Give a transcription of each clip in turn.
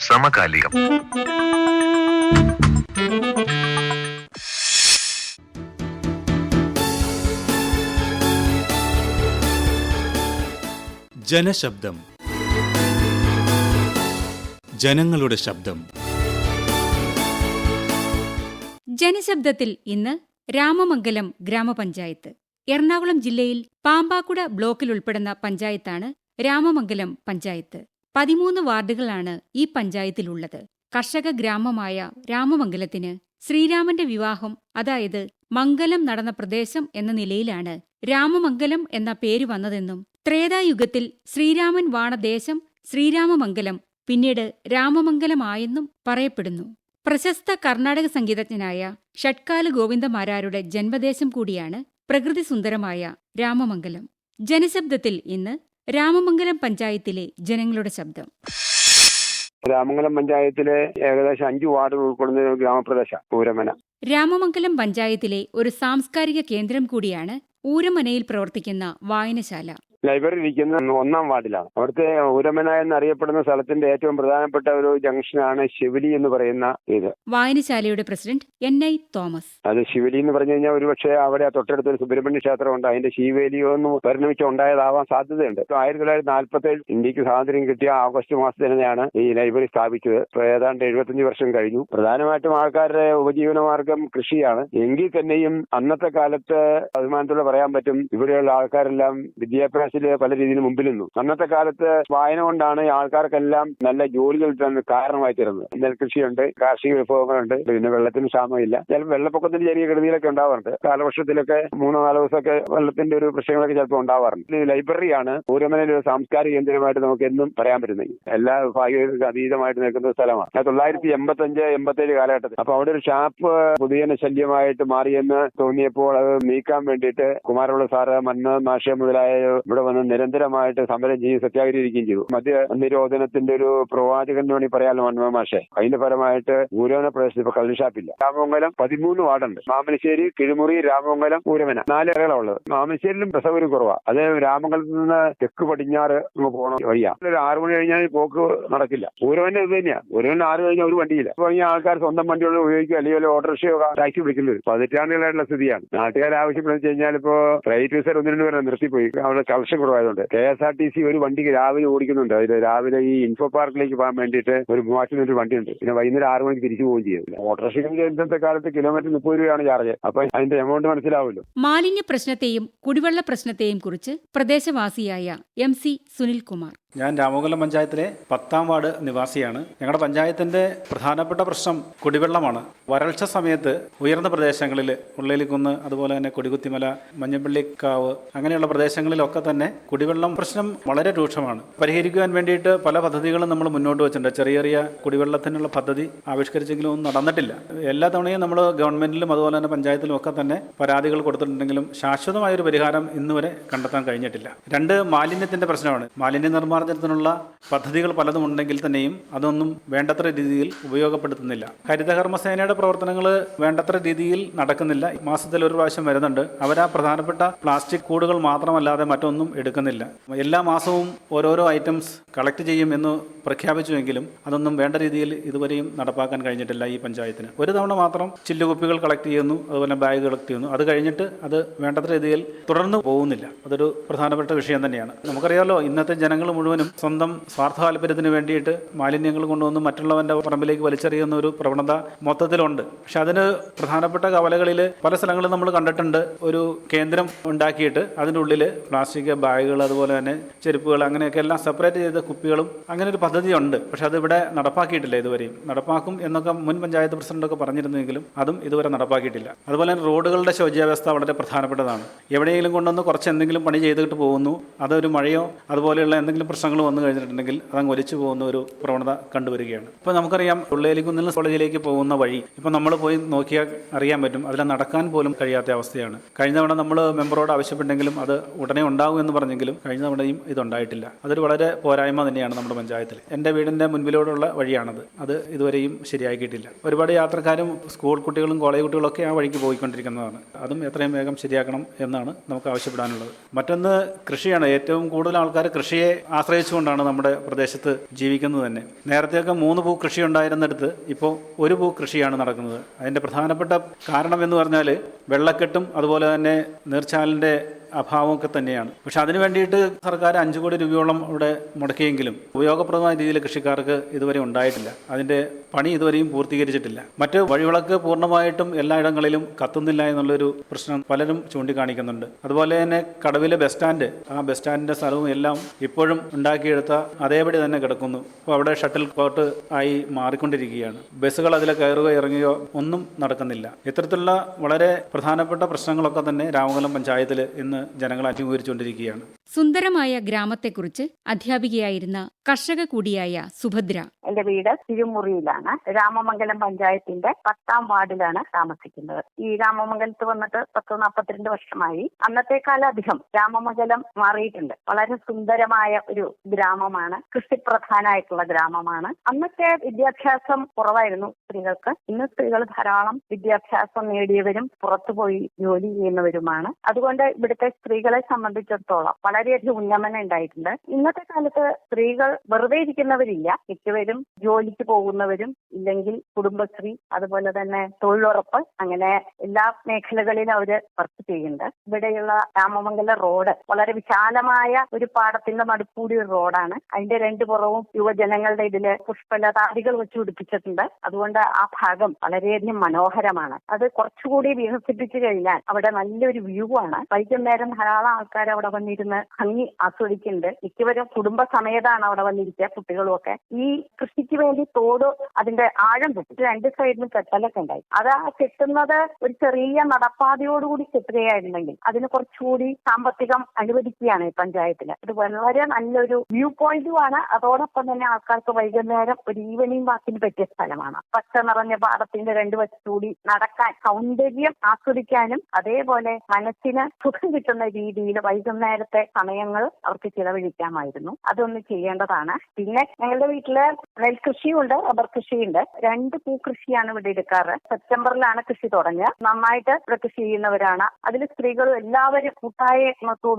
സമകാലികം. ജനശബ്ദം. ജനങ്ങളുടെ ശബ്ദം. ജനശബ്ദത്തിൽ ഇന്ന് രാമമംഗലം ഗ്രാമപഞ്ചായത്ത്. എറണാകുളം ജില്ലയിൽ പാമ്പാക്കുട ബ്ലോക്കിൽ ഉൾപ്പെടുന്ന പഞ്ചായത്താണ് രാമമംഗലം പഞ്ചായത്ത്. പതിമൂന്ന് വാർഡുകളാണ് ഈ പഞ്ചായത്തിലുള്ളത്. കർഷക ഗ്രാമമായ രാമമംഗലത്തിന് ശ്രീരാമന്റെ വിവാഹം അതായത് മംഗലം നടന്ന പ്രദേശം എന്ന നിലയിലാണ് രാമമംഗലം എന്ന പേര് വന്നതെന്നും ത്രേതായുഗത്തിൽ ശ്രീരാമൻ വാണ ദേശം ശ്രീരാമമംഗലം പിന്നീട് രാമമംഗലമായെന്നും പറയപ്പെടുന്നു. പ്രശസ്ത കർണാടക സംഗീതജ്ഞനായ ഷഡ്കാല ഗോവിന്ദമാരാരുടെ ജന്മദേശം കൂടിയാണ് പ്രകൃതി സുന്ദരമായ രാമമംഗലം. ജനശബ്ദത്തിൽ ഇന്ന് രാമമംഗലം പഞ്ചായത്തിലെ ജനങ്ങളുടെ ശബ്ദം. രാമംഗലം പഞ്ചായത്തിലെ ഏകദേശം അഞ്ചു വാർഡുകൾ ഉൾക്കൊള്ളുന്ന ഒരു ഗ്രാമപ്രദേശ പൂരമന. രാമമംഗലം പഞ്ചായത്തിലെ ഒരു സാംസ്കാരിക കേന്ദ്രം കൂടിയാണ് ഊരമനയിൽ പ്രവർത്തിക്കുന്ന വായനശാല. ലൈബ്രറി ഇരിക്കുന്ന ഒന്നാം വാർഡിലാണ്. അവിടുത്തെ ഊരമന എന്നറിയപ്പെടുന്ന സ്ഥലത്തിന്റെ ഏറ്റവും പ്രധാനപ്പെട്ട ഒരു ജംഗ്ഷനാണ് ശിവലി എന്ന് പറയുന്ന ഇത്. വായനശാലയുടെ പ്രസിഡന്റ് എൻ ഐ തോമസ്. അത് ശിവലി എന്ന് പറഞ്ഞു കഴിഞ്ഞാൽ ഒരുപക്ഷെ അവിടെ തൊട്ടടുത്ത് ഒരു സുബ്രഹ്മണ്യ ക്ഷേത്രമുണ്ട് അതിന്റെ ശിവേലിയോ എന്ന് പരിണമിച്ച് ഉണ്ടായതാവാൻ സാധ്യതയുണ്ട്. ആയിരത്തി തൊള്ളായിരത്തി നാൽപ്പത്തി ഏഴ് ഇന്ത്യയ്ക്ക് സ്വാതന്ത്ര്യം കിട്ടിയ ആഗസ്റ്റ് മാസത്തിൽ തന്നെയാണ് ഈ ലൈബ്രറി സ്ഥാപിച്ചത്. ഏതാണ്ട് എഴുപത്തിയഞ്ച് വർഷം കഴിഞ്ഞു. പ്രധാനമായിട്ടും ആൾക്കാരുടെ ഉപജീവനമാർഗം കൃഷിയാണ്. എങ്കിൽ തന്നെയും അന്നത്തെ കാലത്ത് അഭിമാനത്തോടെ പറയാൻ പറ്റും. ഇവിടെയുള്ള ആൾക്കാരെല്ലാം വിദ്യാഭ്യാസത്തിൽ പല രീതിയിൽ മുമ്പിൽ നിന്നു. അന്നത്തെ കാലത്ത് വായന കൊണ്ടാണ് ആൾക്കാർക്കെല്ലാം നല്ല ജോലികൾ കിട്ടാൻ കാരണമായി തരുന്നത് നെൽകൃഷിയുണ്ട് കാർഷിക വിഭവങ്ങളുണ്ട് പിന്നെ വെള്ളത്തിന് ക്ഷാമമില്ല. ചിലപ്പോൾ വെള്ളപ്പൊക്കത്തിന്റെ ചെറിയ കെടുതികളൊക്കെ ഉണ്ടാവാറുണ്ട്. കാലവർഷത്തിലൊക്കെ മൂന്നോ നാലോ ദിവസമൊക്കെ വെള്ളത്തിന്റെ ഒരു പ്രശ്നങ്ങളൊക്കെ ചിലപ്പോൾ ഉണ്ടാവാറുണ്ട്. ലൈബ്രറിയാണ് പൂരമനയിലെ ഒരു സാംസ്കാരിക കേന്ദ്രമായിട്ട് നമുക്ക് എന്നും പറയാൻ പറ്റുന്നത്. എല്ലാ ഭാഗ്യങ്ങൾക്കും അതീതമായിട്ട് നിൽക്കുന്ന സ്ഥലമാണ്. തൊള്ളായിരത്തി എൺപത്തി അഞ്ച് എൺപത്തേഴ് കാലഘട്ടത്തിൽ. അപ്പൊ അവിടെ ഒരു ഷാപ്പ് പുതിയ ശല്യമായിട്ട് മാറിയെന്ന് തോന്നിയപ്പോൾ അത് നീക്കാൻ വേണ്ടിയിട്ട് കുമാരമുള്ള സാറ് മന്ന മുതലായ ഇവിടെ വന്ന് നിരന്തരമായിട്ട് സമരം ചെയ്യും സത്യാഗ്രഹിക്കുകയും ചെയ്തു. മദ്യ നിരോധനത്തിന്റെ ഒരു പ്രവാചകൻ എന്ന് വേണമെങ്കിൽ പറയാമല്ലോ മന്മ മാഷെ. അതിന്റെ ഫലമായിട്ട് ഊരവന പ്രദേശത്ത് ഇപ്പൊ കള്ളുഷാപ്പില്ല രാമമംഗലം പതിമൂന്ന് വാർഡുണ്ട്. മാമനശ്ശേരി കിഴിമുറി രാമമംഗലം ഊരവന. നാല് ഏറകളാണ് ഉള്ളത് മാമനശ്ശേരിയിലും പ്രസവരും കുറവാ. അത് രാമംഗലത്ത് നിന്ന് തെക്ക് പടിഞ്ഞാറ് പോകണം വഴിയാ. ഒരു ആറ് മണി കഴിഞ്ഞാൽ പോക്ക് നടക്കില്ല. ഊരവന്റെ ഇത് തന്നെയാ. ഊരവന്റെ ആറ് കഴിഞ്ഞാൽ ഒരു വണ്ടിയില്ല. അപ്പൊ ഈ ആൾക്കാർ സ്വന്തം വണ്ടികൾ ഉപയോഗിക്കുക അല്ലെങ്കിൽ ഓട്ടോറിക്ഷയോ ടാക്സി വിളിക്കുന്നത് പതിറ്റാണ്ടുകളായിട്ടുള്ള സ്ഥിതിയാണ്. നാട്ടുകാർ ആവശ്യപ്പെടുന്ന കഴിഞ്ഞാൽ ഇപ്പോ പ്രൈവറ്റ് ബസ്സുകാർ ഒന്ന് രണ്ട് പേരെ നിർത്തിപ്പോയി. അവിടെ കളക്ഷൻ കുറവായതുകൊണ്ട്. K S R T C ഒരു വണ്ടിക്ക് രാവിലെ ഓടിക്കുന്നുണ്ട്. അതിൽ രാവിലെ ഈ ഇൻഫോ പാർക്കിലേക്ക് പോകാൻ വേണ്ടിയിട്ട് ഒരു മൂവാറ്റിന് ഒരു വണ്ടിയുണ്ട് പിന്നെ വൈകുന്നേരം ആറ് മണിക്ക് തിരിച്ചു പോവുകയും ചെയ്യും. ഓട്ടോറിക്ഷയ്ക്ക് ഇന്നത്തെ കാലത്ത് കിലോമീറ്റർ മുപ്പത് രൂപയാണ് ചാർജ് അപ്പൊ അതിന്റെ എമൗണ്ട് മനസ്സിലാവുമല്ലോ. മാലിന്യ പ്രശ്നത്തെയും കുടിവെള്ള പ്രശ്നത്തെയും കുറിച്ച് പ്രദേശവാസിയായ എം സി സുനിൽകുമാർ. ഞാൻ രാമകുലം പഞ്ചായത്തിലെ പത്താം വാർഡ് നിവാസിയാണ്. ഞങ്ങളുടെ പഞ്ചായത്തിന്റെ പ്രധാനപ്പെട്ട പ്രശ്നം കുടിവെള്ളമാണ്. വരൾച്ച സമയത്ത് ഉയർന്ന പ്രദേശങ്ങളിൽ ഉള്ളേലിക്കുന്ന് അതുപോലെ തന്നെ കൊടികുത്തിമല മഞ്ഞപ്പള്ളിക്കാവ് അങ്ങനെയുള്ള പ്രദേശങ്ങളിലൊക്കെ തന്നെ കുടിവെള്ളം പ്രശ്നം വളരെ രൂക്ഷമാണ്. പരിഹരിക്കുവാൻ വേണ്ടിയിട്ട് പല പദ്ധതികളും നമ്മൾ മുന്നോട്ട് വെച്ചിട്ടുണ്ട്. ചെറിയ ചെറിയ കുടിവെള്ളത്തിനുള്ള പദ്ധതി ആവിഷ്കരിച്ചെങ്കിലും ഒന്നും നടന്നിട്ടില്ല. എല്ലാ തവണയും നമ്മൾ ഗവൺമെന്റിലും അതുപോലെ തന്നെ പഞ്ചായത്തിലും ഒക്കെ തന്നെ പരാതികൾ കൊടുത്തിട്ടുണ്ടെങ്കിലും ശാശ്വതമായ ഒരു പരിഹാരം ഇന്നുവരെ കണ്ടെത്താൻ കഴിഞ്ഞിട്ടില്ല. രണ്ട് മാലിന്യത്തിന്റെ പ്രശ്നമാണ്. മാലിന്യ നിർമ്മാർജനത്തിനുള്ള പദ്ധതികൾ പലതും ഉണ്ടെങ്കിൽ തന്നെയും അതൊന്നും വേണ്ടത്ര രീതിയിൽ ഉപയോഗപ്പെടുത്തുന്നില്ല. ഹരിതകർമ്മസേനയുടെ പ്രവർത്തനങ്ങൾ വേണ്ടത്ര രീതിയിൽ നടക്കുന്നില്ല. മാസത്തിൽ ഒരു പ്രാവശ്യം വരുന്നുണ്ട്. അവർ ആ പ്രധാനപ്പെട്ട പ്ലാസ്റ്റിക് കൂടുകൾ മാത്രമല്ലാതെ മറ്റൊന്നും എടുക്കുന്നില്ല. എല്ലാ മാസവും ഓരോരോ ഐറ്റംസ് കളക്ട് ചെയ്യും എന്ന് പ്രഖ്യാപിച്ചുവെങ്കിലും അതൊന്നും വേണ്ട രീതിയിൽ ഇതുവരെയും നടപ്പാക്കാൻ കഴിഞ്ഞിട്ടില്ല ഈ പഞ്ചായത്തിന്. ഒരു തവണ മാത്രം ചില്ലുകുപ്പികൾ കളക്ട് ചെയ്യുന്നു അതുപോലെ ബാഗ് കളക്ട് ചെയ്യുന്നു. അത് കഴിഞ്ഞിട്ട് അത് വേണ്ടത്ര രീതിയിൽ തുടർന്ന് പോകുന്നില്ല. അതൊരു പ്രധാനപ്പെട്ട വിഷയം തന്നെയാണ്. നമുക്കറിയാമല്ലോ ഇന്നത്തെ ജനങ്ങൾ മുഴുവനും സ്വന്തം സ്വാർത്ഥ താല്പര്യത്തിന് വേണ്ടിയിട്ട് മാലിന്യങ്ങൾ കൊണ്ടുവന്ന് മറ്റുള്ളവന്റെ പറമ്പിലേക്ക് വലിച്ചെറിയുന്ന ഒരു പ്രവണത മൊത്തത്തിലുണ്ട്. പക്ഷെ അതിന് പ്രധാനപ്പെട്ട കവലകളിൽ പല സ്ഥലങ്ങളും നമ്മൾ കണ്ടിട്ടുണ്ട് ഒരു കേന്ദ്രം ഉണ്ടാക്കിയിട്ട് അതിന്റെ ഉള്ളിൽ പ്ലാസ്റ്റിക് ബാഗുകൾ അതുപോലെ തന്നെ ചെരുപ്പുകൾ അങ്ങനെയൊക്കെ എല്ലാം സെപ്പറേറ്റ് ചെയ്ത കുപ്പികളും അങ്ങനെ ഒരു പദ്ധതിയുണ്ട്. പക്ഷെ അതിവിടെ നടപ്പാക്കിയിട്ടില്ല ഇതുവരെയും നടപ്പാക്കും എന്നൊക്കെ മുൻ പഞ്ചായത്ത് പ്രസിഡന്റൊക്കെ പറഞ്ഞിരുന്നെങ്കിലും അതും ഇതുവരെ നടപ്പാക്കിയിട്ടില്ല. അതുപോലെ തന്നെ റോഡുകളുടെ ശോച്യാവസ്ഥ വളരെ പ്രധാനപ്പെട്ടതാണ്. എവിടെയെങ്കിലും കൊണ്ടുവന്ന് കുറച്ച് എന്തെങ്കിലും പണി ചെയ്തിട്ട് പോകുന്നു. അതൊരു മഴയോ അതുപോലെയുള്ള എന്തെങ്കിലും പ്രശ്നങ്ങൾ വന്നു കഴിഞ്ഞിട്ടുണ്ടെങ്കിൽ അതങ്ങ് ഒലിച്ചു പോകുന്ന ഒരു പ്രവണത കണ്ടുവരികയാണ്. ഇപ്പോൾ നമുക്കറിയാം ഉള്ളേലിക്കുന്നിൽ കോളേജിലേക്ക് പോകുന്ന വഴി ഇപ്പോൾ നമ്മൾ പോയി നോക്കിയാൽ അറിയാൻ പറ്റും അതിൽ നടക്കാൻ പോലും കഴിയാത്ത അവസ്ഥയാണ്. കഴിഞ്ഞ തവണ നമ്മൾ മെമ്പറോട് ആവശ്യപ്പെട്ടെങ്കിലും അത് ഉടനെ ഉണ്ടാകും എന്ന് പറഞ്ഞെങ്കിലും കഴിഞ്ഞ തവണയും ഇതുണ്ടായിട്ടില്ല. അതൊരു വളരെ പോരായ്മ തന്നെയാണ് നമ്മുടെ പഞ്ചായത്തിൽ. എന്റെ വീടിന്റെ മുൻപിലൂടെയുള്ള വഴിയാണത്. അത് ഇതുവരെയും ശരിയാക്കിയിട്ടില്ല ഒരുപാട് യാത്രക്കാരും സ്കൂൾ കുട്ടികളും കോളേജ് കുട്ടികളൊക്കെ ആ വഴിക്ക് പോയിക്കൊണ്ടിരിക്കുന്നതാണ്. അതും എത്രയും വേഗം ശരിയാക്കണം എന്നാണ് നമുക്ക് ആവശ്യപ്പെടാനുള്ളത്. മറ്റൊന്ന് കൃഷിയാണ്. ഏറ്റവും കൂടുതൽ ആൾക്കാർ കൃഷിയെ ആശ്രയിച്ച് ആശ്രയിച്ചുകൊണ്ടാണ് നമ്മുടെ പ്രദേശത്ത് ജീവിക്കുന്നത് തന്നെ. നേരത്തെയൊക്കെ മൂന്ന് പൂ കൃഷി ഉണ്ടായിരുന്നിടത്ത് ഇപ്പോൾ ഒരു പൂ കൃഷിയാണ് നടക്കുന്നത്. അതിന്റെ പ്രധാനപ്പെട്ട കാരണം എന്ന് പറഞ്ഞാൽ വെള്ളക്കെട്ടും അതുപോലെ തന്നെ നീർച്ചാലിന്റെ അഭാവമൊക്കെ തന്നെയാണ്. പക്ഷെ അതിനു വേണ്ടിയിട്ട് സർക്കാർ അഞ്ചു കോടി രൂപയോളം ഇവിടെ മുടക്കിയെങ്കിലും ഉപയോഗപ്രദമായ രീതിയിൽ കൃഷിക്കാർക്ക് ഇതുവരെ ഉണ്ടായിട്ടില്ല. അതിന്റെ പണി ഇതുവരെയും പൂർത്തീകരിച്ചിട്ടില്ല. മറ്റ് വഴിവിളക്ക് പൂർണമായിട്ടും എല്ലായിടങ്ങളിലും കത്തുന്നില്ല എന്നുള്ളൊരു പ്രശ്നം പലരും ചൂണ്ടിക്കാണിക്കുന്നുണ്ട്. അതുപോലെ തന്നെ കടവിലെ ബസ് സ്റ്റാൻഡ് ആ ബസ് സ്റ്റാൻഡിന്റെ സ്ഥലവും എല്ലാം ഇപ്പോഴും ഉണ്ടാക്കിയെടുത്ത അതേപടി തന്നെ കിടക്കുന്നു. അപ്പോൾ അവിടെ ഷട്ടിൽ കോർട്ട് ആയി മാറിക്കൊണ്ടിരിക്കുകയാണ്. ബസ്സുകൾ അതിലെ കയറുകയോ ഇറങ്ങുകയോ ഒന്നും നടക്കുന്നില്ല. ഇത്തരത്തിലുള്ള വളരെ പ്രധാനപ്പെട്ട പ്രശ്നങ്ങളൊക്കെ തന്നെ രാമകലം പഞ്ചായത്തിൽ ഇന്ന് ജനങ്ങൾ അഭിമുഖീകരിച്ചുകൊണ്ടിരിക്കുകയാണ്. സുന്ദരമായ ഗ്രാമത്തെക്കുറിച്ച് അധ്യാപികയായിരുന്ന കർഷക കൂടിയായ സുഭദ്ര. എന്റെ വീട് തിരുമുറിയിലാണ്. രാമമംഗലം പഞ്ചായത്തിന്റെ പത്താം വാർഡിലാണ് താമസിക്കുന്നത്. ഈ രാമമംഗലത്ത് വന്നിട്ട് പത്ത് നാൽപ്പത്തിരണ്ട് വർഷമായി. അന്നത്തെക്കാലധികം രാമമംഗലം മാറിയിട്ടുണ്ട്. വളരെ സുന്ദരമായ ഒരു ഗ്രാമമാണ്. കൃഷിപ്രധാനായിട്ടുള്ള ഗ്രാമമാണ്. അന്നത്തെ വിദ്യാഭ്യാസം കുറവായിരുന്നു സ്ത്രീകൾക്ക്. ഇന്ന് സ്ത്രീകൾ ധാരാളം വിദ്യാഭ്യാസം നേടിയവരും പുറത്തുപോയി ജോലി ചെയ്യുന്നവരുമാണ്. അതുകൊണ്ട് ഇവിടുത്തെ സ്ത്രീകളെ സംബന്ധിച്ചിടത്തോളം വളരെയധികം ഉന്നമനം ഉണ്ടായിട്ടുണ്ട്. ഇന്നത്തെ കാലത്ത് സ്ത്രീകൾ വെറുതെ ഇരിക്കുന്നവരില്ല. മിക്കവരും ജോലിക്ക് പോകുന്നവരും ഇല്ലെങ്കിൽ കുടുംബശ്രീ അതുപോലെ തന്നെ തൊഴിലുറപ്പ് അങ്ങനെ എല്ലാ മേഖലകളിലും അവർ വർക്ക് ചെയ്യുന്നുണ്ട്. ഇവിടെയുള്ള രാമമംഗല റോഡ് വളരെ വിശാലമായ ഒരു പാടത്തിന്റെ നടുക്കൂടി ഒരു റോഡാണ്. അതിന്റെ രണ്ട് പുറവും യുവജനങ്ങളുടെ ഇതിൽ പുഷ്പലതാദികൾ വെച്ച് പിടിപ്പിച്ചിട്ടുണ്ട്. അതുകൊണ്ട് ആ ഭാഗം വളരെയധികം മനോഹരമാണ്. അത് കുറച്ചുകൂടി വികസിപ്പിച്ചു കഴിഞ്ഞാൽ അവിടെ നല്ലൊരു വ്യൂ ആണ്. വൈകുന്നേരം ധാരാളം ആൾക്കാർ അവിടെ വന്നിരുന്ന് ഭംഗി ആസ്വദിക്കുന്നുണ്ട്. മിക്കവരും കുടുംബസമേതാണ് അവിടെ വന്നിരിക്കുക കുട്ടികളും ഒക്കെ ഈ കൃഷിക്ക് വേണ്ടി തോട് അതിന്റെ ആഴം കിട്ടും രണ്ട് സൈഡിലും കെട്ടലൊക്കെ ഉണ്ടായി. അത് ആ കെട്ടുന്നത് ഒരു ചെറിയ നടപ്പാതയോടുകൂടി കെട്ടുകയായിരുന്നെങ്കിൽ അതിന് കുറച്ചുകൂടി സാമ്പത്തികം അനുവദിക്കുകയാണ് ഈ പഞ്ചായത്തിൽ അത് വളരെ നല്ലൊരു വ്യൂ പോയിന്റുമാണ്. അതോടൊപ്പം തന്നെ ആൾക്കാർക്ക് വൈകുന്നേരം ഒരു ഈവനിങ് വാക്കിന് പറ്റിയ സ്ഥലമാണ്. പച്ച നിറഞ്ഞ പാടത്തിന്റെ രണ്ടു വശത്തുകൂടി നടക്കാൻ സൗന്ദര്യം ആസ്വദിക്കാനും അതേപോലെ മനസ്സിന് സുഖം കിട്ടുന്ന രീതിയിൽ വൈകുന്നേരത്തെ സമയങ്ങൾ അവർക്ക് ചിലവഴിക്കാമായിരുന്നു. അതൊന്ന് ചെയ്യേണ്ടതാണ്. പിന്നെ ഞങ്ങളുടെ വീട്ടിൽ നെൽകൃഷിയുണ്ട് റബ്ബർ കൃഷിയുണ്ട്. രണ്ട് പൂക്കൃഷിയാണ് ഇവിടെ എടുക്കാറ്. സെപ്റ്റംബറിലാണ് കൃഷി തുടങ്ങുക. നന്നായിട്ട് ഇവിടെ കൃഷി ചെയ്യുന്നവരാണ്. അതിൽ സ്ത്രീകളും എല്ലാവരും കൂട്ടായ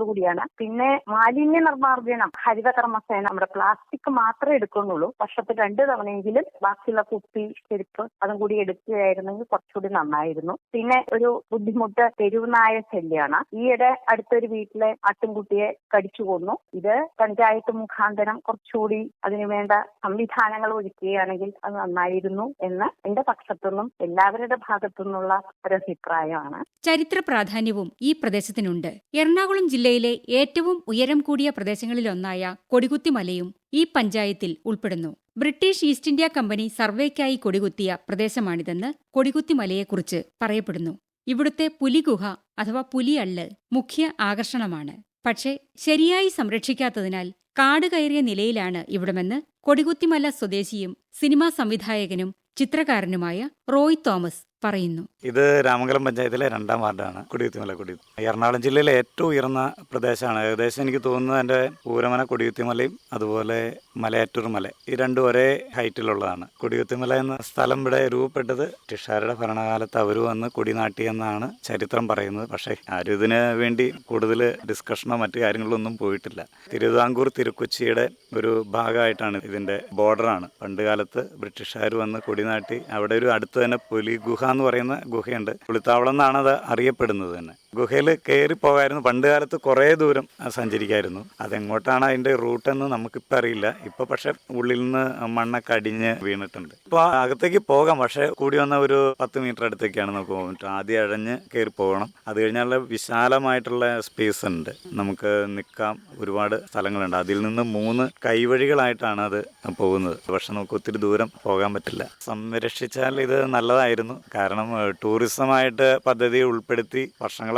കൂടിയാണ്. പിന്നെ മാലിന്യ നിർമ്മാർജനം ഹരിത കർമ്മസേന നമ്മുടെ പ്ലാസ്റ്റിക് മാത്രമേ എടുക്കുന്നുള്ളൂ. വർഷത്തിൽ രണ്ട് തവണയെങ്കിലും ബാക്കിയുള്ള കുപ്പി ചെരുപ്പ് അതും കൂടി എടുക്കുകയായിരുന്നെങ്കിൽ കുറച്ചുകൂടി നന്നായിരുന്നു. പിന്നെ ഒരു ബുദ്ധിമുട്ട് തെരുവുനായ ശല്യമാണ്. ഈയിടെ അടുത്തൊരു വീട്ടിലെ ആട്ടിൻകുട്ടിയെ കടിച്ചു കൊന്നു. ഇത് പഞ്ചായത്ത് മുഖാന്തരം കുറച്ചുകൂടി അതിനുവേണ്ട സംവിധാനങ്ങൾ ഒരുക്കുകയാണെങ്കിൽ അത് നന്നായിരുന്നു എന്ന് എന്റെ പക്ഷത്തുനിന്നും എല്ലാവരുടെ ഭാഗത്തുനിന്നുള്ള ഒരു അഭിപ്രായമാണ്. ചരിത്ര പ്രാധാന്യവും ഈ പ്രദേശത്തിനുണ്ട്. എറണാകുളം ജില്ലയിലെ ഏറ്റവും ഉയരം കൂടിയ പ്രദേശങ്ങളിലൊന്നായ കൊടികുത്തിമലയും ഈ പഞ്ചായത്തിൽ ഉൾപ്പെടുന്നു. ബ്രിട്ടീഷ് ഈസ്റ്റ് ഇന്ത്യ കമ്പനി സർവേക്കായി കൊടികുത്തിയ പ്രദേശമാണിതെന്ന് കൊടികുത്തിമലയെക്കുറിച്ച് പറയപ്പെടുന്നു. ഇവിടുത്തെ പുലിഗുഹ അഥവാ പുലിയള്ള് മുഖ്യ ആകർഷണമാണ്. പക്ഷേ ശരിയായി സംരക്ഷിക്കാത്തതിനാൽ കാട് കയറിയ നിലയിലാണ് ഇവിടമെന്ന് കൊടികുത്തിമല സ്വദേശിയും സിനിമാ സംവിധായകനും ചിത്രകാരനുമായ റോയ് തോമസ് പറയുന്നു. ഇത് രാമംഗലം പഞ്ചായത്തിലെ രണ്ടാം വാർഡാണ് കുടിയുത്തിമല കൊടി എറണാകുളം ജില്ലയിലെ ഏറ്റവും ഉയർന്ന പ്രദേശമാണ്. ഏകദേശം എനിക്ക് തോന്നുന്നത് എന്റെ പൂരമന കുടിയുത്തിമലയും അതുപോലെ മലയാറ്റൂർ മല ഈ രണ്ടും ഒരേ ഹൈറ്റിലുള്ളതാണ്. കുടിയുത്തിമല എന്ന സ്ഥലം ഇവിടെ രൂപപ്പെട്ടത് ബ്രിട്ടീഷുകാരുടെ ഭരണകാലത്ത് അവർ വന്ന് കൊടിനാട്ടി നാട്ടിയെന്നാണ് ചരിത്രം പറയുന്നത്. പക്ഷേ ആരും ഇതിന് വേണ്ടി കൂടുതൽ ഡിസ്കഷനോ മറ്റു കാര്യങ്ങളൊന്നും പോയിട്ടില്ല. തിരുവിതാംകൂർ തിരുക്കൊച്ചിയുടെ ഒരു ഭാഗമായിട്ടാണ് ഇതിന്റെ ബോർഡറാണ് പണ്ട് കാലത്ത് ബ്രിട്ടീഷുകാർ വന്ന് കൊടിനാട്ടി അവിടെ ഒരു അടുത്ത് തന്നെ പുലി ഗുഹ എന്ന് പറയുന്ന ഗുഹയുണ്ട്. പുളിത്താവളം എന്നാണ് അത് അറിയപ്പെടുന്നത് തന്നെ. ഗുഹയിൽ കയറി പോകായിരുന്നു. പണ്ട് കാലത്ത് കുറേ ദൂരം സഞ്ചരിക്കായിരുന്നു. അതെങ്ങോട്ടാണ് അതിന്റെ റൂട്ടെന്ന് നമുക്കിപ്പോൾ അറിയില്ല. ഇപ്പോൾ പക്ഷേ ഉള്ളിൽ നിന്ന് മണ്ണൊക്കെ അടിഞ്ഞ് വീണിട്ടുണ്ട്. ഇപ്പോൾ അകത്തേക്ക് പോകാം. പക്ഷേ കൂടി വന്ന ഒരു പത്ത് മീറ്റർ അടുത്തേക്കാണ് നമുക്ക് പറ്റും ആദ്യം അഴഞ്ഞ് കയറി പോകണം. അത് കഴിഞ്ഞാൽ വിശാലമായിട്ടുള്ള സ്പേസ് ഉണ്ട്. നമുക്ക് നിൽക്കാം. ഒരുപാട് സ്ഥലങ്ങളുണ്ട്. അതിൽ നിന്ന് മൂന്ന് കൈവഴികളായിട്ടാണ് അത് പോകുന്നത്. പക്ഷെ നമുക്ക് ഒത്തിരി ദൂരം പോകാൻ പറ്റില്ല. സംരക്ഷിച്ചാൽ ഇത് നല്ലതായിരുന്നു. കാരണം ടൂറിസമായിട്ട് പദ്ധതി ഉൾപ്പെടുത്തി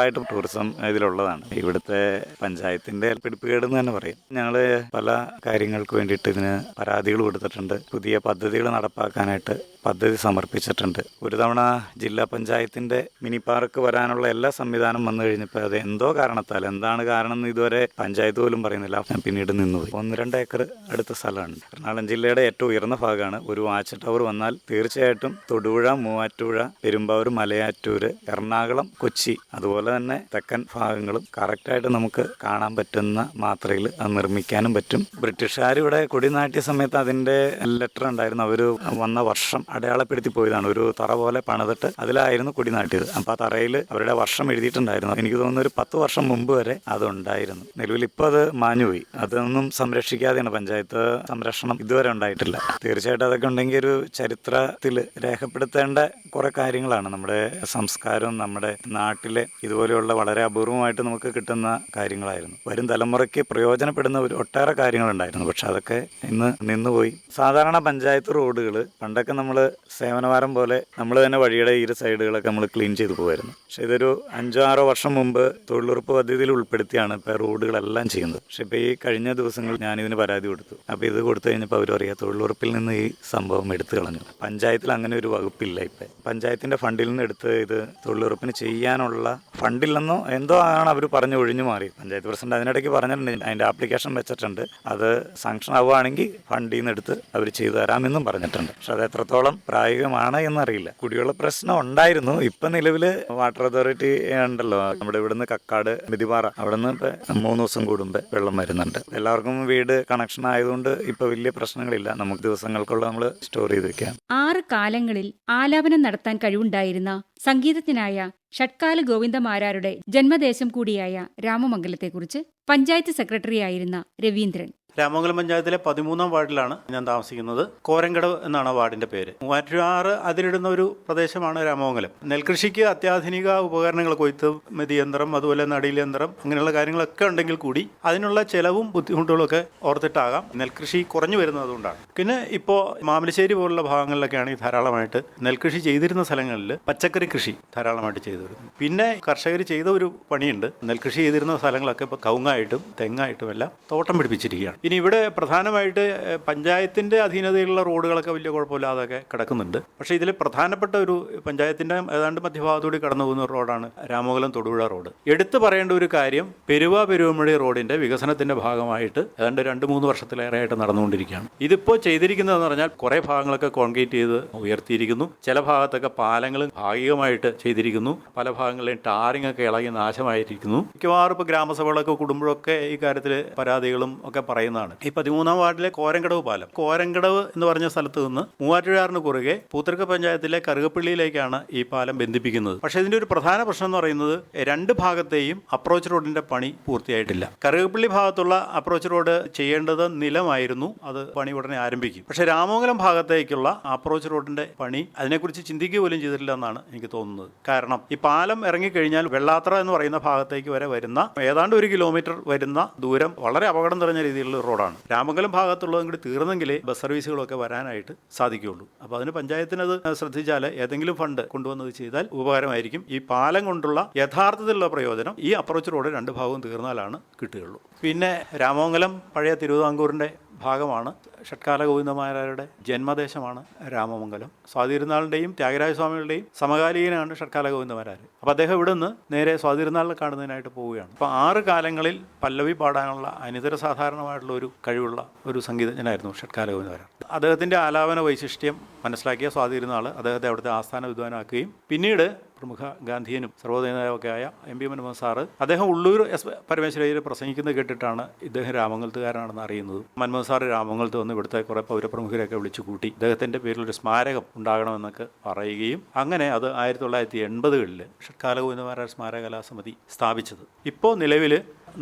വർഷങ്ങളായിട്ട് ടൂറിസം ഇതിലുള്ളതാണ്. ഇവിടുത്തെ പഞ്ചായത്തിന്റെ പിടിപ്പുകേട് എന്ന് തന്നെ പറയും. ഞങ്ങൾ പല കാര്യങ്ങൾക്ക് വേണ്ടിയിട്ട് ഇതിന് പരാതികൾ കൊടുത്തിട്ടുണ്ട്. പുതിയ പദ്ധതികൾ നടപ്പാക്കാനായിട്ട് പദ്ധതി സമർപ്പിച്ചിട്ടുണ്ട്. ഒരു തവണ ജില്ലാ പഞ്ചായത്തിന്റെ മിനി പാർക്ക് വരാനുള്ള എല്ലാ സംവിധാനം വന്നു കഴിഞ്ഞപ്പോൾ അത് എന്തോ കാരണത്താൽ എന്താണ് കാരണം എന്ന് ഇതുവരെ പഞ്ചായത്ത് പോലും പറയുന്നില്ല. പിന്നീട് നിന്നുപോയി. ഒന്ന് രണ്ട് ഏക്കർ അടുത്ത സ്ഥലമാണ് എറണാകുളം ജില്ലയുടെ ഏറ്റവും ഉയർന്ന ഭാഗമാണ്. ഒരു വാച്ച് ടവർ വന്നാൽ തീർച്ചയായിട്ടും തൊടുപുഴ മൂവാറ്റുപുഴ പെരുമ്പാവൂർ മലയാറ്റൂര് എറണാകുളം കൊച്ചി അതുപോലെ തന്നെ തെക്കൻ ഭാഗങ്ങളും കറക്റ്റായിട്ട് നമുക്ക് കാണാൻ പറ്റുന്ന മാത്രയിൽ അത് നിർമ്മിക്കാനും പറ്റും. ബ്രിട്ടീഷുകാർ ഇവിടെ കൊടിനാട്ടിയ സമയത്ത് അതിന്റെ ലെറ്റർ ഉണ്ടായിരുന്നു. അവർ വന്ന വർഷം അടയാളപ്പെടുത്തി പോയതാണ്. ഒരു തറ പോലെ പണിതിട്ട് അതിലായിരുന്നു കൊടി നാട്ടിയത് അപ്പോൾ ആ തറയിൽ അവരുടെ വർഷം എഴുതിയിട്ടുണ്ടായിരുന്നു. എനിക്ക് തോന്നുന്നു ഒരു പത്ത് വർഷം മുമ്പ് വരെ അതുണ്ടായിരുന്നു. നിലവിൽ ഇപ്പോൾ അത് മാഞ്ഞുപോയി അതൊന്നും സംരക്ഷിക്കാതെയാണ് പഞ്ചായത്ത് സംരക്ഷണം ഇതുവരെ ഉണ്ടായിട്ടില്ല. തീർച്ചയായിട്ടും അതൊക്കെ ഉണ്ടെങ്കിൽ ഒരു ചരിത്രത്തിൽ രേഖപ്പെടുത്തേണ്ട കുറേ കാര്യങ്ങളാണ് നമ്മുടെ സംസ്കാരവും നമ്മുടെ നാട്ടിലെ ഇതുപോലെയുള്ള വളരെ അപൂർവമായിട്ട് നമുക്ക് കിട്ടുന്ന കാര്യങ്ങളായിരുന്നു. വരും തലമുറയ്ക്ക് പ്രയോജനപ്പെടുന്ന ഒരു ഒട്ടേറെ കാര്യങ്ങളുണ്ടായിരുന്നു. പക്ഷെ അതൊക്കെ ഇന്ന് നിന്നുപോയി. സാധാരണ പഞ്ചായത്ത് റോഡുകൾ പണ്ടൊക്കെ നമ്മൾ സേവനവാരം പോലെ നമ്മൾ തന്നെ വഴിയുടെ ഇരു സൈഡുകളൊക്കെ നമ്മൾ ക്ലീൻ ചെയ്ത് പോകുമായിരുന്നു പക്ഷെ ഇതൊരു അഞ്ചോ ആറോ വർഷം മുമ്പ് തൊഴിലുറപ്പ് പദ്ധതിയിൽ ഉൾപ്പെടുത്തിയാണ് ഇപ്പോൾ റോഡുകളെല്ലാം ചെയ്യുന്നത്. പക്ഷെ ഇപ്പോൾ ഈ കഴിഞ്ഞ ദിവസങ്ങൾ ഞാനിതിന് പരാതി കൊടുത്തു. അപ്പോൾ ഇത് കൊടുത്തു കഴിഞ്ഞപ്പോൾ അവർ തൊഴിലുറപ്പിൽ നിന്ന് ഈ സംഭവം എടുത്തു കളഞ്ഞു. പഞ്ചായത്തിൽ അങ്ങനെ ഒരു വകുപ്പില്ല ഇപ്പം. പഞ്ചായത്തിന്റെ ഫണ്ടിൽ നിന്ന് എടുത്ത് ഇത് തൊഴിലുറപ്പിന് ചെയ്യാനുള്ള ഫണ്ടില്ലെന്നോ എന്തോ ആണ് അവർ പറഞ്ഞു ഒഴിഞ്ഞു മാറി. പഞ്ചായത്ത് പ്രസിഡന്റ് അതിനിടയ്ക്ക് പറഞ്ഞിട്ടുണ്ട് അതിന്റെ ആപ്ലിക്കേഷൻ വെച്ചിട്ടുണ്ട്. അത് സാങ്ഷൻ ആവുകയാണെങ്കിൽ ഫണ്ടിൽ നിന്ന് എടുത്ത് അവർ ചെയ്തു തരാമെന്നും പറഞ്ഞിട്ടുണ്ട്. പക്ഷെ അത് എത്രത്തോളം പ്രായോഗികമാണ് എന്നറിയില്ല. കുടിവെള്ള പ്രശ്നം ഉണ്ടായിരുന്നു. ഇപ്പം നിലവിൽ വാട്ടർ അതോറിറ്റി ഉണ്ടല്ലോ. നമ്മുടെ ഇവിടുന്ന് കക്കാട് മിതിപാറ അവിടെ നിന്ന് ഇപ്പം മൂന്ന് ദിവസം കൂടുമ്പോൾ വെള്ളം വരുന്നുണ്ട്. എല്ലാവർക്കും വീട് കണക്ഷൻ ആയതുകൊണ്ട് ഇപ്പൊ വലിയ പ്രശ്നങ്ങളില്ല. നമുക്ക് ദിവസങ്ങൾക്കുള്ള നമ്മൾ സ്റ്റോർ ചെയ്ത് വെക്കാം. ആറ് കാലങ്ങളിൽ ആലാപനം നടത്താൻ കഴിവുണ്ടായിരുന്ന സംഗീതജ്ഞനായ ഷട്കാല ഗോവിന്ദമാരാരുടെ ജന്മദേശം കൂടിയായ രാമമംഗലത്തെക്കുറിച്ച് പഞ്ചായത്ത് സെക്രട്ടറിയായിരുന്ന രവീന്ദ്രൻ. രാമമംഗലം പഞ്ചായത്തിലെ പതിമൂന്നാം വാർഡിലാണ് ഞാൻ താമസിക്കുന്നത്. കോരങ്കടവ് എന്നാണ് വാർഡിന്റെ പേര്. മൂവാറ്റുപുഴ അതിലിടുന്ന ഒരു പ്രദേശമാണ് രാമമംഗലം നെൽകൃഷിക്ക് അത്യാധുനിക ഉപകരണങ്ങൾ കൊയ്ത്ത് മെതിയന്ത്രം അതുപോലെ നടീൽ യന്ത്രം അങ്ങനെയുള്ള കാര്യങ്ങളൊക്കെ ഉണ്ടെങ്കിൽ കൂടി അതിനുള്ള ചെലവും ബുദ്ധിമുട്ടുകളൊക്കെ ഓർത്തിട്ടാകാം നെൽകൃഷി കുറഞ്ഞു വരുന്നതുകൊണ്ടാണ് പിന്നെ ഇപ്പോൾ മാമലശ്ശേരി പോലുള്ള ഭാഗങ്ങളിലൊക്കെയാണെങ്കിൽ ധാരാളമായിട്ട് നെൽകൃഷി ചെയ്തിരുന്ന സ്ഥലങ്ങളിൽ പച്ചക്കറി കൃഷി ധാരാളമായിട്ട് ചെയ്തു വരുന്നു പിന്നെ കർഷകർ ചെയ്ത ഒരു പണിയുണ്ട്. നെൽകൃഷി ചെയ്തിരുന്ന സ്ഥലങ്ങളൊക്കെ ഇപ്പോൾ കവുങ്ങായിട്ടും തെങ്ങായിട്ടും എല്ലാം തോട്ടം പിടിപ്പിച്ചിരിക്കുകയാണ്. ഇനി ഇവിടെ പ്രധാനമായിട്ട് പഞ്ചായത്തിന്റെ അധീനതയിലുള്ള റോഡുകളൊക്കെ വലിയ കുഴപ്പമില്ലാതൊക്കെ കിടക്കുന്നുണ്ട്. പക്ഷേ ഇതിൽ പ്രധാനപ്പെട്ട ഒരു പഞ്ചായത്തിന്റെ ഏതാണ്ട് മധ്യഭാഗത്തൂടി കടന്നു പോകുന്ന റോഡാണ് രാമകുലം തൊടുപുഴ റോഡ്. എടുത്തു പറയേണ്ട ഒരു കാര്യം പെരുവ പെരുവമഴി റോഡിന്റെ വികസനത്തിന്റെ ഭാഗമായിട്ട് ഏതാണ്ട് രണ്ട് മൂന്ന് വർഷത്തിലേറെയായിട്ട് നടന്നുകൊണ്ടിരിക്കുകയാണ്. ഇതിപ്പോൾ ചെയ്തിരിക്കുന്നതെന്ന് പറഞ്ഞാൽ കുറേ ഭാഗങ്ങളൊക്കെ കോൺക്രീറ്റ് ചെയ്ത് ഉയർത്തിയിരിക്കുന്നു. ചില ഭാഗത്തൊക്കെ പാലങ്ങൾ ഭാഗികമായിട്ട് ചെയ്തിരിക്കുന്നു. പല ഭാഗങ്ങളിലും ടാറിംഗ് ഒക്കെ ഇളകി നാശമായിരിക്കുന്നു. മിക്കവാറും ഇപ്പോൾ ഗ്രാമസഭകളൊക്കെ കൂടുമ്പോഴൊക്കെ ഈ കാര്യത്തിൽ പരാതികളും ഒക്കെ പറയുന്നതാണ് ഈ പതിമൂന്നാം വാർഡിലെ കോരങ്കടവ് പാലം. കോരങ്കടവ് എന്ന് പറഞ്ഞ സ്ഥലത്ത് നിന്ന് മൂവാറ്റുപുഴാറിന് കുറുകെ പൂത്തൃക്ക പഞ്ചായത്തിലെ കറുകപ്പള്ളിയിലേക്കാണ് ഈ പാലം ബന്ധിപ്പിക്കുന്നത്. പക്ഷേ ഇതിന്റെ ഒരു പ്രധാന പ്രശ്നം എന്ന് പറയുന്നത് രണ്ട് ഭാഗത്തെയും അപ്രോച്ച് റോഡിന്റെ പണി പൂർത്തിയായിട്ടില്ല. കറുകപ്പള്ളി ഭാഗത്തുള്ള അപ്രോച്ച് റോഡ് ചെയ്യേണ്ടത് നിലമായിരുന്നു. അത് പണി ഉടനെ ആരംഭിക്കും. പക്ഷേ രാമംഗലം ഭാഗത്തേക്കുള്ള അപ്രോച്ച് റോഡിന്റെ പണി അതിനെക്കുറിച്ച് ചിന്തിക്കുക പോലും ചെയ്തിട്ടില്ല എന്നാണ് എനിക്ക് തോന്നുന്നത്. കാരണം ഈ പാലം ഇറങ്ങിക്കഴിഞ്ഞാൽ വെള്ളാത്ര എന്ന് പറയുന്ന ഭാഗത്തേക്ക് വരെ വരുന്ന ഏതാണ്ട് ഒരു കിലോമീറ്റർ വരുന്ന ദൂരം വളരെ അപകടം നിറഞ്ഞ രീതിയിലുള്ള റോഡാണ്. രാമംഗലം ഭാഗത്തുള്ളതും കൂടി തീർന്നെങ്കിലേ ബസ് സർവീസുകളൊക്കെ വരാനായിട്ട് സാധിക്കുകയുള്ളൂ. അപ്പോൾ അതിന് പഞ്ചായത്തിന് അത് ശ്രദ്ധിച്ചാൽ ഏതെങ്കിലും ഫണ്ട് കൊണ്ടുവന്നത് ചെയ്താൽ ഉപകാരമായിരിക്കും. ഈ പാലം കൊണ്ടുള്ള യഥാർത്ഥത്തിലുള്ള പ്രയോജനം ഈ അപ്രോച്ച് റോഡ് രണ്ട് ഭാഗവും തീർന്നാലാണ് കിട്ടുകയുള്ളൂ. പിന്നെ രാമംഗലം പഴയ തിരുവിതാംകൂറിന്റെ ഭാഗമാണ്. ഷട്കാല ഗോവിന്ദമാരാരുടെ ജന്മദേശമാണ് രാമമംഗലം. സ്വാതിരുന്നാളിന്റെയും ത്യാഗരാജസ്വാമികളുടെയും സമകാലീനാണ് ഷട്കാല ഗോവിന്ദമാരാർ അപ്പോൾ അദ്ദേഹം ഇവിടെ നിന്ന് നേരെ സ്വാതിരുന്നാളിനെ കാണുന്നതിനായിട്ട് പോവുകയാണ്. അപ്പോൾ ആറ് കാലങ്ങളിൽ പല്ലവി പാടാനുള്ള അനിതര സാധാരണമായിട്ടുള്ള ഒരു കഴിവുള്ള ഒരു സംഗീതജ്ഞനായിരുന്നു ഷട്കാല ഗോവിന്ദമാരാർ അദ്ദേഹത്തിന്റെ ആലാപന വൈശിഷ്ട്യം മനസ്സിലാക്കിയ സ്വാതിരുന്നാൾ അദ്ദേഹത്തെ അവിടുത്തെ ആസ്ഥാന വിദ്വാനാക്കുകയും പിന്നീട് പ്രമുഖ ഗാന്ധിയനും സർവോദയ നേതാവൊക്കെ ആയ എം പി മൻമോഹൻ സാറ് അദ്ദേഹം ഉള്ളൂർ എസ് പരമേശ്വരയിൽ പ്രസംഗിക്കുന്നത് കേട്ടിട്ടാണ് ഇദ്ദേഹം രാമംഗലത്തുകാരനാണെന്ന് അറിയുന്നത്. മൻമോഹൻ സാർ രാമംഗലത്ത് വന്ന് ഇവിടുത്തെ കുറേ പൗരപ്രമുഖരെയൊക്കെ വിളിച്ചു കൂട്ടി ഇദ്ദേഹത്തിന്റെ പേരിൽ ഒരു സ്മാരകം ഉണ്ടാകണമെന്നൊക്കെ പറയുകയും അങ്ങനെ അത് ആയിരത്തി തൊള്ളായിരത്തി എൺപതുകളിൽ ഷട്കാലഗോവിന്ദമാരാർ സ്മാരകലാ സമിതി സ്ഥാപിച്ചത്. ഇപ്പോൾ നിലവിൽ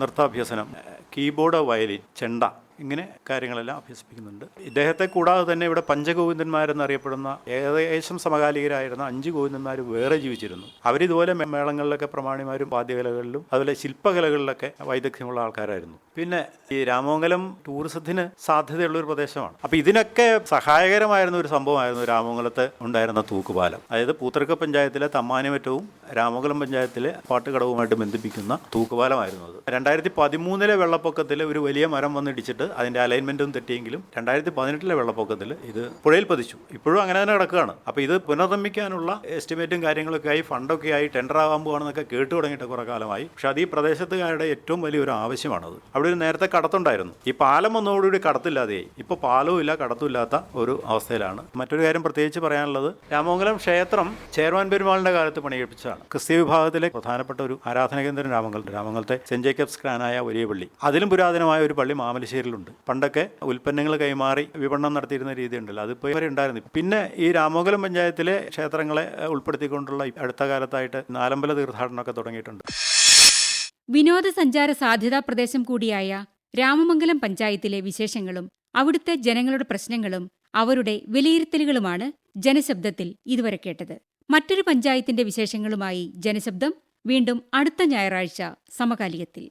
നൃത്താഭ്യസനം കീബോർഡ് വയലിൻ ചെണ്ട ഇങ്ങനെ കാര്യങ്ങളെല്ലാം അഭ്യസിപ്പിക്കുന്നുണ്ട്. ഇദ്ദേഹത്തെ കൂടാതെ തന്നെ ഇവിടെ പഞ്ചഗോവിന്ദന്മാരെന്നറിയപ്പെടുന്ന ഏകദേശം സമകാലികരായിരുന്ന അഞ്ച് ഗോവിന്ദന്മാർ വേറെ ജീവിച്ചിരുന്നു. അവരിതുപോലെ മേളങ്ങളിലൊക്കെ പ്രമാണിമാരും വാദ്യകലകളിലും അതുപോലെ ശില്പകലകളിലൊക്കെ വൈദഗ്ധ്യമുള്ള ആൾക്കാരായിരുന്നു. പിന്നെ ഈ രാമമംഗലം ടൂറിസത്തിന് സാധ്യതയുള്ള ഒരു പ്രദേശമാണ്. അപ്പോൾ ഇതിനൊക്കെ സഹായകരമായിരുന്ന ഒരു സംഭവമായിരുന്നു രാമമംഗലത്ത് ഉണ്ടായിരുന്ന തൂക്കുപാലം. അതായത് പൂത്തർക്ക പഞ്ചായത്തിലെ തമ്മാനമറ്റവും രാമമംഗലം പഞ്ചായത്തിലെ പാട്ടുകടവുമായിട്ട് ബന്ധിപ്പിക്കുന്ന തൂക്കുപാലമായിരുന്നു അത്. രണ്ടായിരത്തി പതിമൂന്നിലെ വെള്ളപ്പൊക്കത്തിൽ ഒരു വലിയ മരം വന്നിടിച്ചിട്ട് അതിന്റെ അലൈൻമെന്റും തെറ്റിയെങ്കിലും രണ്ടായിരത്തി പതിനെട്ടിലെ വെള്ളപ്പൊക്കത്തിൽ ഇത് പുഴയിൽ പതിച്ചു. ഇപ്പോഴും അങ്ങനെ തന്നെ കിടക്കുകയാണ്. അപ്പോൾ ഇത് പുനർനിർമ്മിക്കാനുള്ള എസ്റ്റിമേറ്റും കാര്യങ്ങളൊക്കെ ആയി ഫണ്ടൊക്കെ ആയി ടെൻഡർ ആകാൻ പോകുകയാണെന്നൊക്കെ കേട്ടു തുടങ്ങിയിട്ട് കുറേ കാലമായി. പക്ഷെ അത് ഈ പ്രദേശത്തുകാരുടെ ഏറ്റവും വലിയൊരു ആവശ്യമാണത് അവിടെ ഒരു നേരത്തെ കടത്തുണ്ടായിരുന്നു. ഈ പാലം വന്നതോടുകൂടി കടത്തില്ലാതെയായി. ഇപ്പോൾ പാലവും ഇല്ല കടത്തും ഇല്ലാത്ത ഒരു അവസ്ഥയിലാണ്. മറ്റൊരു കാര്യം പ്രത്യേകിച്ച് പറയാനുള്ളത് രാമമംഗലം ക്ഷേത്രം ചെയർമാൻ പെരുമാളിന്റെ കാലത്ത് പണികഴിപ്പിച്ചതാണ്. ക്രിസ്ത്യ വിഭാഗത്തിലെ പ്രധാനപ്പെട്ട ഒരു ആരാധന കേന്ദ്രം രാമംഗലം രാമംഗലത്തെ സെന്റ് ജേക്കബ്സ് ക്രാനായ വലിയ പള്ളി അതിലും പുരാതനമായ ഒരു പള്ളി മാമലശ്ശേരിയിലുണ്ട് പണ്ടൊക്കെ ഉൽപ്പന്നങ്ങൾ കൈമാറി വിപണനം നടത്തിയിരുന്ന രീതി ഉണ്ടല്ലോ അതിപ്പോൾ ഇവരെ ഉണ്ടായിരുന്നു പിന്നെ ഈ രാമോഗലം പഞ്ചായത്തിലെ ക്ഷേത്രങ്ങളെ ഉൾപ്പെടുത്തിക്കൊണ്ടുള്ള അടുത്ത കാലത്തായിട്ട് നാലമ്പല തീർത്ഥാടനമൊക്കെ തുടങ്ങിയിട്ടുണ്ട്. വിനോദസഞ്ചാര സാധ്യതാ പ്രദേശം കൂടിയായ രാമമംഗലം പഞ്ചായത്തിലെ വിശേഷങ്ങളും അവിടുത്തെ ജനങ്ങളുടെ പ്രശ്നങ്ങളും അവരുടെ വിലയിരുത്തലുകളുമാണ് ജനശബ്ദത്തിൽ ഇതുവരെ കേട്ടത്. മറ്റൊരു പഞ്ചായത്തിന്റെ വിശേഷങ്ങളുമായി ജനശബ്ദം. വീണ്ടും അടുത്ത ഞായറാഴ്ച സമകാലികത്തിൽ.